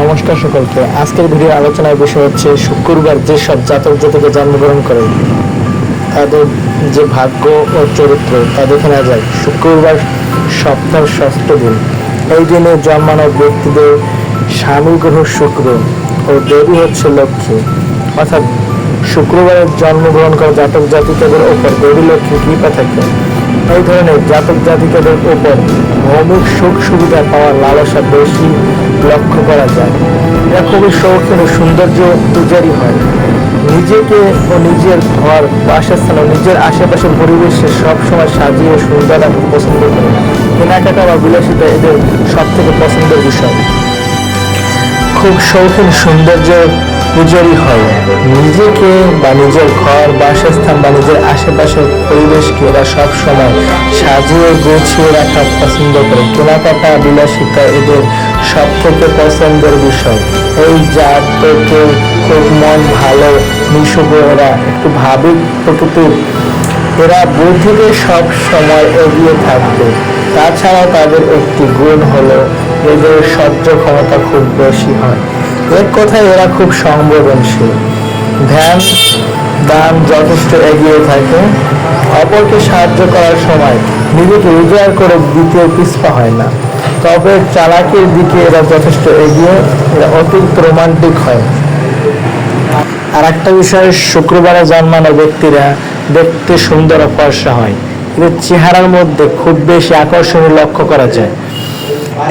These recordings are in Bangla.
নমস্কার সকলকে। আজকের ভিডিও আলোচনার বিষয় হচ্ছে শুক্রবার যেসব জাতক জাতিকে জন্মগ্রহণ করে, তাদের যে ভাগ্য ও চরিত্র, তা দেখে নেওয়া যায় শুক্রবার সপ্তাহ ষষ্ঠ দিন। এই দিনে জন্মানো ব্যক্তিদের স্বামী গ্রহ শুক্র ও দেবী হচ্ছে লক্ষ্মী। অর্থাৎ শুক্রবারে জন্মগ্রহণ করা জাতক জাতিকাদের ওপর দেবী লক্ষ্মী কৃপা থাকে এই ধরনের জাতক জাতিকাদের ওপর ভৌমিক সুখ সুবিধা পাওয়ার লালসা বেশি লক্ষ্য করা যায়। এরা খুবই শৌখিন ও সৌন্দর্য পূজারী হয়। নিজেকে ও নিজের ঘর, বাসস্থান ও নিজের আশেপাশের পরিবেশে সবসময় সাজিয়ে সুন্দর রাখতে পছন্দ করে। কেনাকাটা বা বিলাসিতা এদের সব থেকে পছন্দের বিষয়। খুব শৌখিন সৌন্দর্য পূজারী হয়। নিজেকে বা নিজের ঘর, বাসস্থান বা নিজের আশেপাশের পরিবেশকে এরা সব সময় সাজিয়ে গুছিয়ে রাখা পছন্দ করে। কেনাকাটা, বিলাসিতা এদের সব থেকে পছন্দের বিষয়। এই জাতকের খুব মন ভালো মিশুক এরা, একটু ভাবিক প্রকৃতির। এরা বুদ্ধিতে সব সময় এগিয়ে থাকবে। তাছাড়াও তাদের একটি গুণ হলো এদের সহ্য ক্ষমতা খুব বেশি হয়। এক কথায় এরা খুব সংবেদনশীল। ধ্যান, দান যথেষ্ট এগিয়ে থাকে। অপরকে সাহায্য করার সময় নিজেকে উজাড় করে দ্বিতীয় পিছপা হয় না। তবে চালাকির দিকে এরা যথেষ্ট এগিয়ে, এরা অতিরিক্ত রোমান্টিক হয়। আর একটা বিষয়, শুক্রবারে জন্মানো ব্যক্তিরা দেখতে সুন্দর ফর্সা হয়। এদের চেহারার মধ্যে খুব বেশি আকর্ষণীয় লক্ষ্য করা যায়।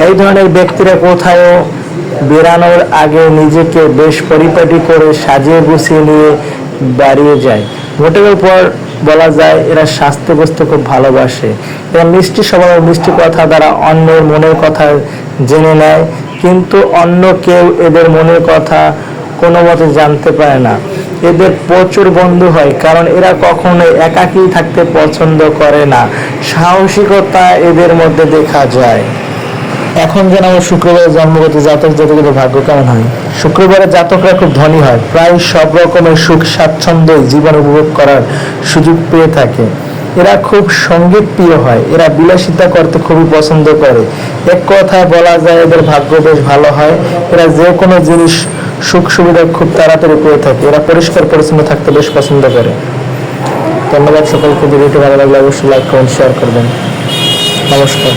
এই ধরনের ব্যক্তিরা কোথাও বেরানোর আগে নিজেকে বেশ পরিপাটি করে সাজিয়ে গুছিয়ে নিয়ে দাঁড়িয়ে যায়। ভোটের উপর বলা যায় এরা স্বাস্থ্য বস্তু খুব ভালোবাসে। এরা মিষ্টি স্বভাব মিষ্টি কথা দ্বারা অন্যের মনের কথা জেনে নেয়, কিন্তু অন্য কেউ এদের মনের কথা কোনো মতে জানতে পারে না। এদের প্রচুর বন্ধু হয়, কারণ এরা কখনোই একাকী থাকতে পছন্দ করে না। সাহসিকতা এদের মধ্যে দেখা যায়। এখন যেন আমার শুক্রবারে জন্মগত জাতক জাতকের ভাগ্য কেমন হয়? শুক্রবারে জাতকরা খুব ধনী হয়। প্রায় সব রকমের সুখ, স্বাচ্ছন্দ্যে জীবন উপভোগ করার সুযোগ পেয়ে থাকে। এরা খুব সংগীত প্রিয় হয়। এরা বিলাসিতা করতে খুবই পছন্দ করে। এক কথায় বলা যায়, এদের ভাগ্য বেশ ভালো হয়। এরা যে কোনো জিনিস সুখ সুবিধা খুব তাড়াতাড়ি পেয়ে থাকে। এরা পরিষ্কার পরিচ্ছন্ন থাকতে বেশ পছন্দ করে। ধন্যবাদ সকলকে। ভিডিওটি ভালো লাগলে অবশ্যই লাইক কমেন্ট শেয়ার করবেন। নমস্কার।